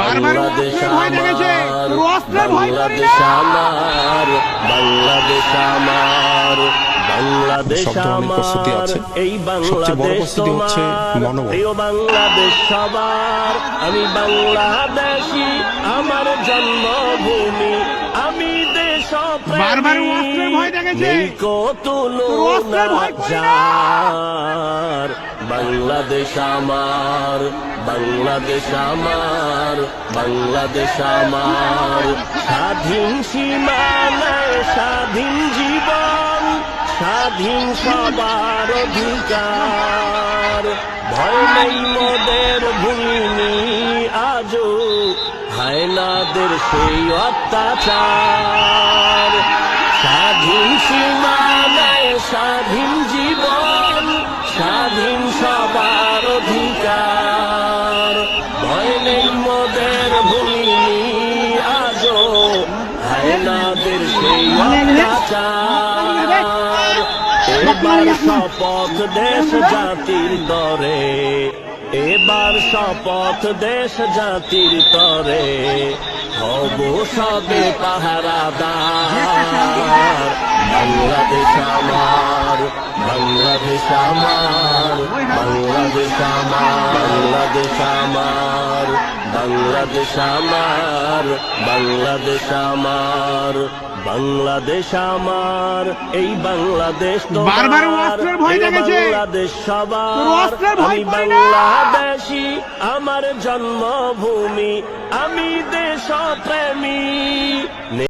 বারবার বাংলাদেশ। আমার। বাংলাদেশ আমার বাংলাদেশ আমার এই বাংলাদেশ হচ্ছে বাংলাদেশ সবার আমি বাংলাদেশি আমার জন্মভূমি আমি দেশ বারবার ভয় দেখেছে। না। যার বাংলাদেশ আমার বাংলাদেশ আমার বাংলাদেশ আমার। স্বাধীন সীমানায় স্বাধীন জীবন, স্বাধীন সবার অধিকার। ভয় নেই মোদের ভূমি আজও হায়নাদের সেই অত্যাচার। স্বাধীন সীমানায় স্বাধীন জীবন এবার শপথ দেশ জাতির তরে এবার দেশ হব সবে পাহারাদার বাংলাদেশ আমার বাংলাদেশ আমার বাংলাদেশ আমার বাংলাদেশ আমার বাংলাদেশ আমার বাংলাদেশ আমার বাংলাদেশ আমার এই বাংলাদেশ বারবার অস্ত্রের ভয় দেখেছে। বাংলাদেশ সবার অস্ত্রের ভয় আমি না। বাংলাদেশি আমার জন্মভূমি আমি দেশপ্রেমী